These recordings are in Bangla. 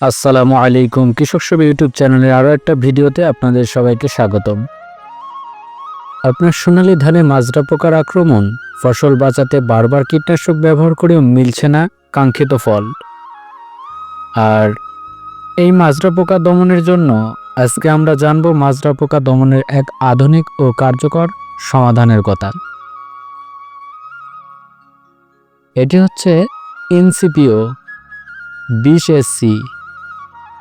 আসসালামু আলাইকুম, কৃষক সব ইউটিউব চ্যানেলের আরও একটা ভিডিওতে আপনাদের সবাইকে স্বাগতম। আপনার সোনালী ধানে মাজরা পোকার আক্রমণ, ফসল বাঁচাতে বারবার কীটনাশক ব্যবহার করেও মিলছে না কাঙ্ক্ষিত ফল। আর এই মাজরা পোকা দমনের জন্য আজকে আমরা জানব মাজরা পোকা দমনের এক আধুনিক ও কার্যকর সমাধানের কথা। এটি হচ্ছে এনসিপিও, বিশ এসসি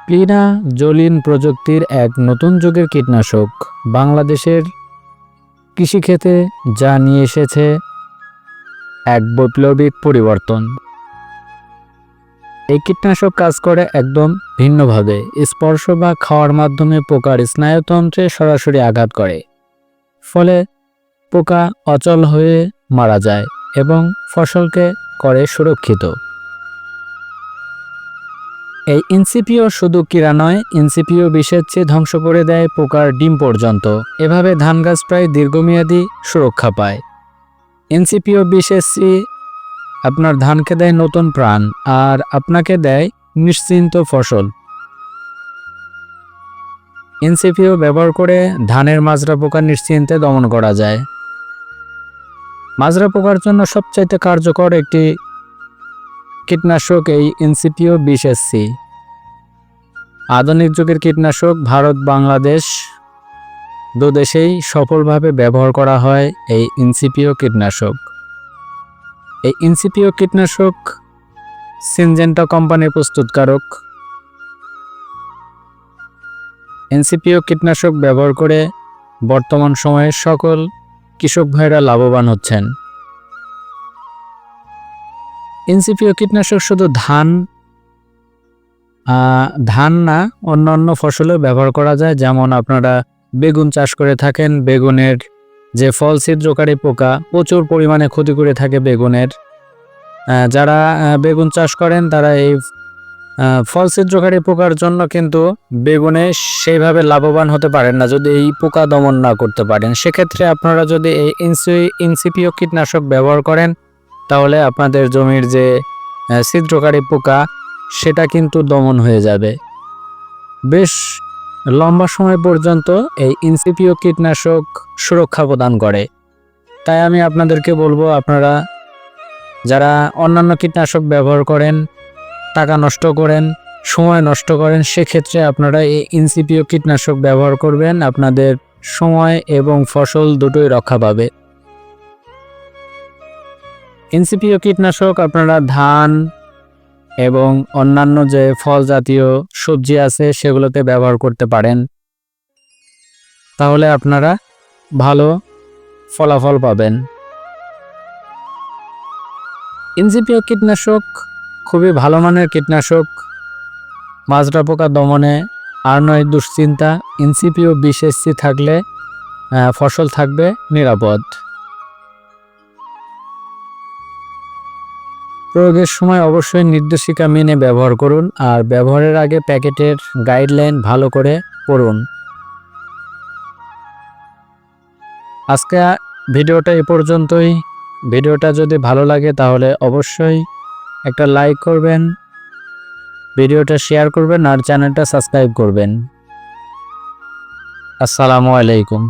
প্লিনা জলিন প্রযুক্তির এক নতুন যুগের কীটনাশক বাংলাদেশের কৃষিক্ষেত্রে যা নিয়ে এসেছে এক বৈপ্লবিক পরিবর্তন। এই কীটনাশক কাজ করে একদম ভিন্নভাবে। স্পর্শ বা খাওয়ার মাধ্যমে পোকার স্নায়ুতন্ত্রে সরাসরি আঘাত করে। ফলে পোকা অচল হয়ে মারা যায় এবং ফসলকে করে সুরক্ষিত। এই ইনসিপিও শুধু কিরা নয়, ইনসিপিও বিষের চেয়ে ধ্বংস করে দেয় পোকার ডিম পর্যন্ত। এভাবে ধান গাছ প্রায় দীর্ঘমেয়াদী সুরক্ষা পায়। ইনসিপিও বিশেষি আপনার ধানকে দেয় নতুন প্রাণ, আর আপনাকে দেয় নিশ্চিন্ত ফসল। ইনসিপিও ব্যবহার করে ধানের মাজরা পোকা নিশ্চিন্তে দমন করা যায়। মাজরা পোকার জন্য সবচাইতে কার্যকর একটি কীটনাশক এই ইনসিপিও বিশেষসি আধুনিক যুগের কীটনাশক ভারত, বাংলাদেশ দু দেশেই সফলভাবে ব্যবহার করা হয় এই এনসিপিও কীটনাশক। এই ইনসিপিও কীটনাশক সিনজেন্টা কোম্পানির প্রস্তুতকারক। এনসিপিও কীটনাশক ব্যবহার করে বর্তমান সময়ে সকল কৃষক ভাইরা লাভবান হচ্ছেন। এনসিপিও কীটনাশক শুধু ধান ধান না অন্য অন্য ফসলেও ব্যবহার করা যায়। যেমন আপনারা বেগুন চাষ করে থাকেন, বেগুনের যে ফল ছিদ্রকারী পোকা প্রচুর পরিমাণে ক্ষতি করে থাকে বেগুনের। যারা বেগুন চাষ করেন, তারা এই ফল ছিদ্রকারী পোকার জন্য কিন্তু বেগুনে সেইভাবে লাভবান হতে পারেন না, যদি এই পোকা দমন না করতে পারেন। সেক্ষেত্রে আপনারা যদি এই ইনসি, ইনসিপিও কীটনাশক ব্যবহার করেন, তাহলে আপনাদের জমির যে ছিদ্রকারী পোকা, সেটা কিন্তু দমন হয়ে যাবে। বেশ লম্বা সময় পর্যন্ত এই ইনসিপিও কীটনাশক সুরক্ষা প্রদান করে। তাই আমি আপনাদেরকে বলব, আপনারা যারা অন্যান্য কীটনাশক ব্যবহার করেন, টাকা নষ্ট করেন, সময় নষ্ট করেন, সেক্ষেত্রে আপনারা এই ইনসিপিও কীটনাশক ব্যবহার করবেন, আপনাদের সময় এবং ফসল দুটোই রক্ষা পাবে। এনসিপিও কীটনাশক আপনারা ধান এবং অন্যান্য যে ফল জাতীয় সবজি আছে সেগুলোতে ব্যবহার করতে পারেন। তাহলে আপনারা ভালো ফলাফল পাবেন। এনসিপিও কীটনাশক, খুবই ভালো মানের কীটনাশক। মাজরা পোকা দমনে আর নয় দুশ্চিন্তা ইনসিপিও বিশেষি থাকলে ফসল থাকবে নিরাপদ। প্রয়োগের সময় অবশ্যই নির্দেশিকা মেনে ব্যবহার করুন আর ব্যবহারের আগে প্যাকেটের গাইডলাইন ভালো করে পড়ুন। আজকে ভিডিওটা এ পর্যন্তই। ভিডিওটা যদি ভালো লাগে তাহলে অবশ্যই একটা লাইক করবেন, ভিডিওটা শেয়ার করবেন আর চ্যানেলটা সাবস্ক্রাইব করবেন। আসসালামু আলাইকুম।